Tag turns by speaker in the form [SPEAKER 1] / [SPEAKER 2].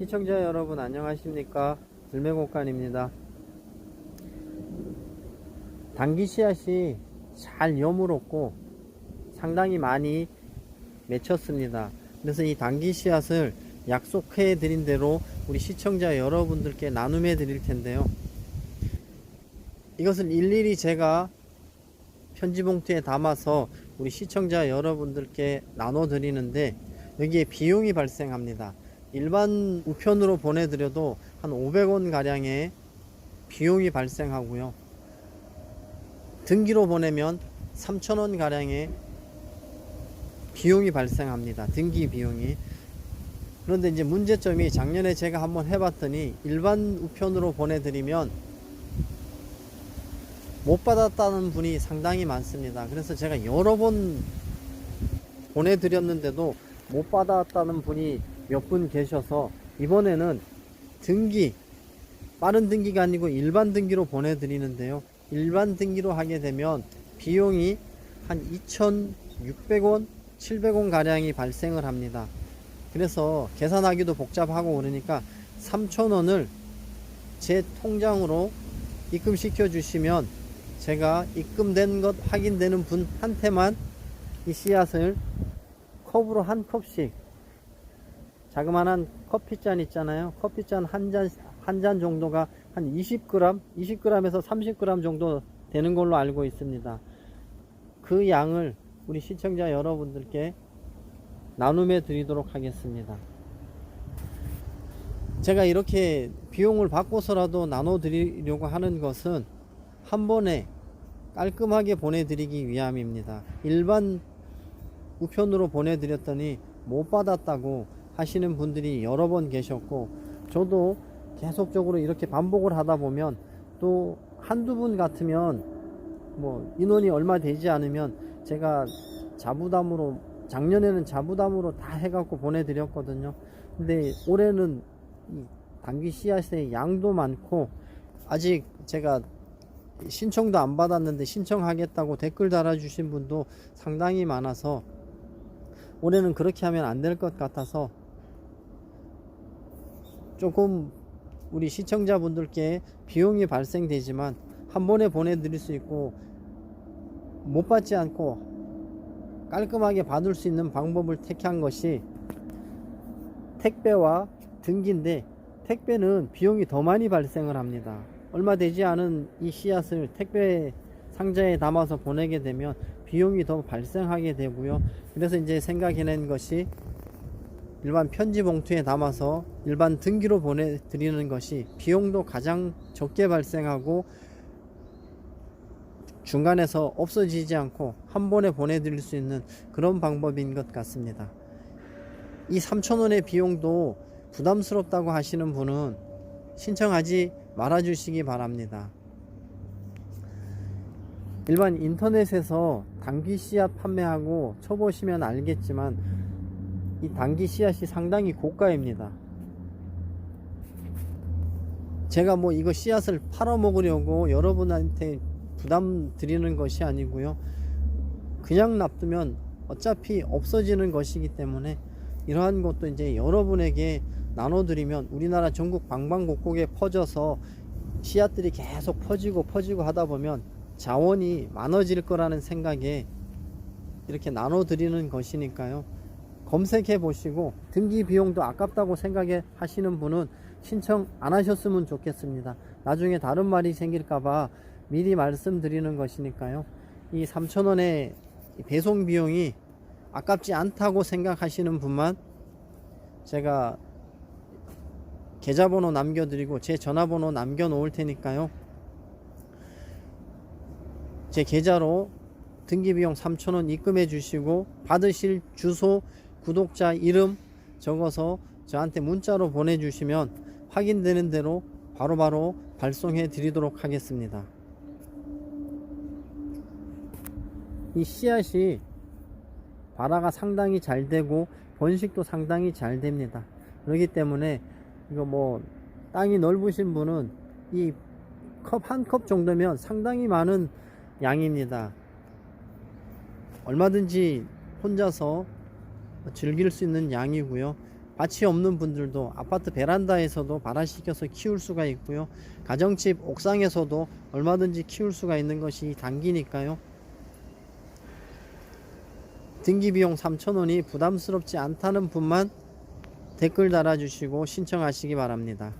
[SPEAKER 1] 시청자 여러분 안녕하십니까? 들매곡간입니다. 당기 씨앗이 잘 여물었고 상당히 많이 맺혔습니다. 그래서 이 당기 씨앗을 약속해 드린 대로 우리 시청자 여러분들께 나눔해 드릴 텐데요. 이것을 일일이 제가 편지 봉투에 담아서 우리 시청자 여러분들께 나눠 드리는데 여기에 비용이 발생합니다. 일반 우편으로 보내드려도 한 500원 가량의 비용이 발생하고요. 등기로 보내면 3,000원 가량의 비용이 발생합니다. 등기 비용이. 그런데 이제 문제점이 작년에 제가 한번 해봤더니 일반 우편으로 보내드리면 못 받았다는 분이 상당히 많습니다. 그래서 제가 여러 번 보내드렸는데도 못 받았다는 분이 몇 분 계셔서 이번에는 등기, 빠른 등기가 아니고 일반 등기로 보내드리는데요. 일반 등기로 하게 되면 비용이 한 2,600원, 700원 가량이 발생을 합니다. 그래서 계산하기도 복잡하고 그러니까 3,000원을 제 통장으로 입금시켜 주시면 제가 입금된 것 확인되는 분한테만 이 씨앗을 컵으로 한 컵씩 자그마한 커피잔 있잖아요. 커피잔 한 잔, 한 잔 정도가 한 20g, 20g에서 30g 정도 되는 걸로 알고 있습니다. 그 양을 우리 시청자 여러분들께 나눔해 드리도록 하겠습니다. 제가 이렇게 비용을 받고서라도 나눠 드리려고 하는 것은 한 번에 깔끔하게 보내드리기 위함입니다. 일반 우편으로 보내드렸더니 못 받았다고 하시는 분들이 여러 번 계셨고 저도 계속적으로 이렇게 반복을 하다 보면 또 한두 분 같으면 뭐 인원이 얼마 되지 않으면 제가 자부담으로 작년에는 자부담으로 다 해갖고 보내드렸거든요. 근데 올해는 이 당귀 씨앗의 양도 많고 아직 제가 신청도 안 받았는데 신청하겠다고 댓글 달아주신 분도 상당히 많아서 올해는 그렇게 하면 안 될 것 같아서 조금 우리 시청자분들께 비용이 발생되지만 한 번에 보내드릴 수 있고 못 받지 않고 깔끔하게 받을 수 있는 방법을 택한 것이 택배와 등기인데 택배는 비용이 더 많이 발생을 합니다. 얼마 되지 않은 이 씨앗을 택배 상자에 담아서 보내게 되면 비용이 더 발생하게 되고요. 그래서 이제 생각해낸 것이 일반 편지 봉투에 담아서 일반 등기로 보내드리는 것이 비용도 가장 적게 발생하고 중간에서 없어지지 않고 한 번에 보내드릴 수 있는 그런 방법인 것 같습니다. 이 3,000원의 비용도 부담스럽다고 하시는 분은 신청하지 말아 주시기 바랍니다. 일반 인터넷에서 당귀 씨앗 판매하고 쳐보시면 알겠지만 이 당귀 씨앗이 상당히 고가입니다. 제가 뭐 이거 씨앗을 팔아 먹으려고 여러분한테 부담 드리는 것이 아니고요. 그냥 놔두면 어차피 없어지는 것이기 때문에 이러한 것도 이제 여러분에게 나눠드리면 우리나라 전국 방방곡곡에 퍼져서 씨앗들이 계속 퍼지고 퍼지고 하다 보면 자원이 많아질 거라는 생각에 이렇게 나눠드리는 것이니까요. 검색해 보시고 등기 비용도 아깝다고 생각해 하시는 분은 신청 안 하셨으면 좋겠습니다. 나중에 다른 말이 생길까봐 미리 말씀드리는 것이니까요. 이 3,000원의 배송 비용이 아깝지 않다고 생각하시는 분만 제가 계좌번호 남겨드리고 제 전화번호 남겨놓을 테니까요. 제 계좌로 등기비용 3,000원 입금해 주시고 받으실 주소, 구독자 이름 적어서 저한테 문자로 보내주시면 확인되는 대로 바로 바로 발송해 드리도록 하겠습니다. 이 씨앗이 발화가 상당히 잘 되고 번식도 상당히 잘 됩니다. 그렇기 때문에 이거 뭐 땅이 넓으신 분은 이 컵 한컵 정도면 상당히 많은 양입니다. 얼마든지 혼자서 즐길 수 있는 양이고요. 밭이 없는 분들도 아파트 베란다에서도 발화시켜서 키울 수가 있고요. 가정집 옥상에서도 얼마든지 키울 수가 있는 것이 당기니까요. 등기 비용 3,000원이 부담스럽지 않다는 분만 댓글 달아주시고 신청하시기 바랍니다.